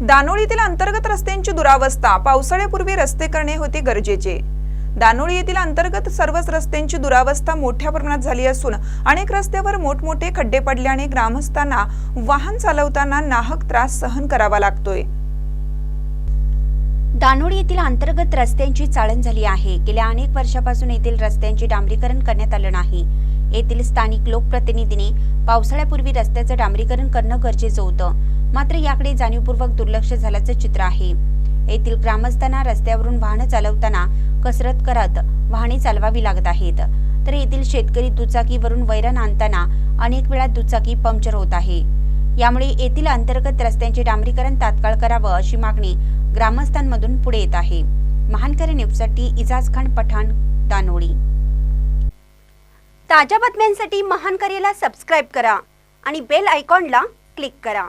दानोळीतील अंतर्गत रस्त्यांची दुरावस्था पावसाळ्यापूर्वी रस्ते करणे होते गरजेचे. दानोळी येथील अंतर्गत सर्वच रस्त्यांची दुरावस्था मोठ्या प्रमाणात झाली असून अनेक रस्त्यावर मोठमोठे खड्डे पडल्याने ग्रामस्थांना वाहन चालवताना नाहक त्रास सहन करावा लागतोय. दानोडी येथील अंतर्गत रस्त्यांची चाळण झाली आहे. गेल्या अनेक वर्षापासून येथील रस्त्यांचे डांबरीकरण करण्यात आलं नाही. येथील स्थानिक लोकप्रतिनिधींनी पावसाळ्यापूर्वी रस्त्याचं डांबरीकरण करणं गरजेचं होतं. मात्र याकडे जाणीवपूर्वक दुर्लक्ष झाल्याचं चित्र आहे. येथील ग्रामस्थांना रस्त्यावरून वाहनं चालवताना कसरत करत वाहने चालवावी लागत आहेत. तर येथील शेतकरी दुचाकीवरून वैरण आणताना अनेक वेळा दुचाकी पंक्चर होत आहे. यामुळे येथील अंतर्गत रस्त्यांचे डांबरीकरण तात्काळ करावं अशी मागणी ग्रामस्थांमधून पुढे येत आहे. महानकरी न्यूजसाठी इजाज खान पठाण दानोळी. ताज्या बातम्यांसाठी महानकरीला सबस्क्राईब करा आणि बेल आयकॉनला क्लिक करा.